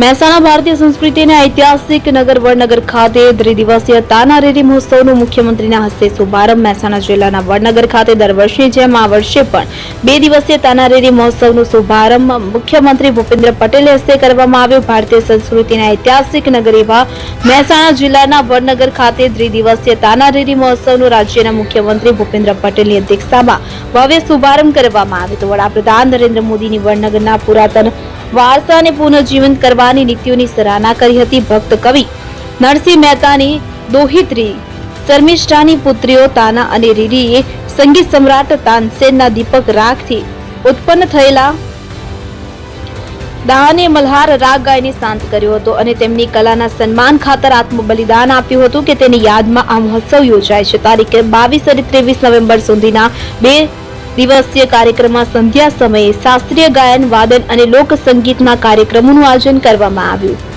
મહેસાણા ભારતીય સંસ્કૃતિ અને ઐતિહાસિક નગર વડનગર ખાતે ત્રિદિવસીય તાનારીરી મહોત્સવનો મુખ્યમંત્રીના હસ્તે શુભારંભ. મહેસાણા જિલ્લાના વડનગર ખાતે દર વર્ષની જેમ આ વર્ષે પણ બે દિવસીય તાનારીરી મહોત્સવનો શુભારંભ મુખ્યમંત્રી ભૂપેન્દ્ર પટેલે હસ્તે કરવામાં આવ્યો. ભારતીય સંસ્કૃતિના ઐતિહાસિક નગર એવા મહેસાણા જિલ્લાના વડનગર ખાતે ત્રિદિવસીય તાનારીરી મહોત્સવનો રાજ્યના મુખ્યમંત્રી ભૂપેન્દ્ર પટેલની અધ્યક્ષતામાં ભવ્ય શુભારંભ કરવામાં આવ્યો હતો. વડાપ્રધાન નરેન્દ્ર મોદીની વડનગરના પુરાતન વારસાને પુનઃજીવંત કરવાની નીતિઓની સરાહના કરી હતી ભક્ત કવિ નરસિંહ મહેતાની દોહિત્રી, શર્મિષ્ઠાની પુત્રીઓ તાના અને રીરીએ સંગીત સમ્રાટ તાનસેનના દીપક રાગથી ઉત્પન્ન થયેલા દાહાને મલ્હાર રાગ ગાયને શાંત કર્યો હતો અને તેમની કલાના સન્માન ખાતર આત્મ બલિદાન આપ્યું હતું કે તેની યાદમાં આ મહોત્સવ યોજાય છે. તારીખ બાવીસ અને ત્રેવીસ નવેમ્બર સુધીના બે દિવસીય કાર્યક્રમમાં સંધ્યા સમયે શાસ્ત્રીય ગાયન વાદન અને લોક સંગીતના કાર્યક્રમોનું આયોજન કરવામાં આવ્યું.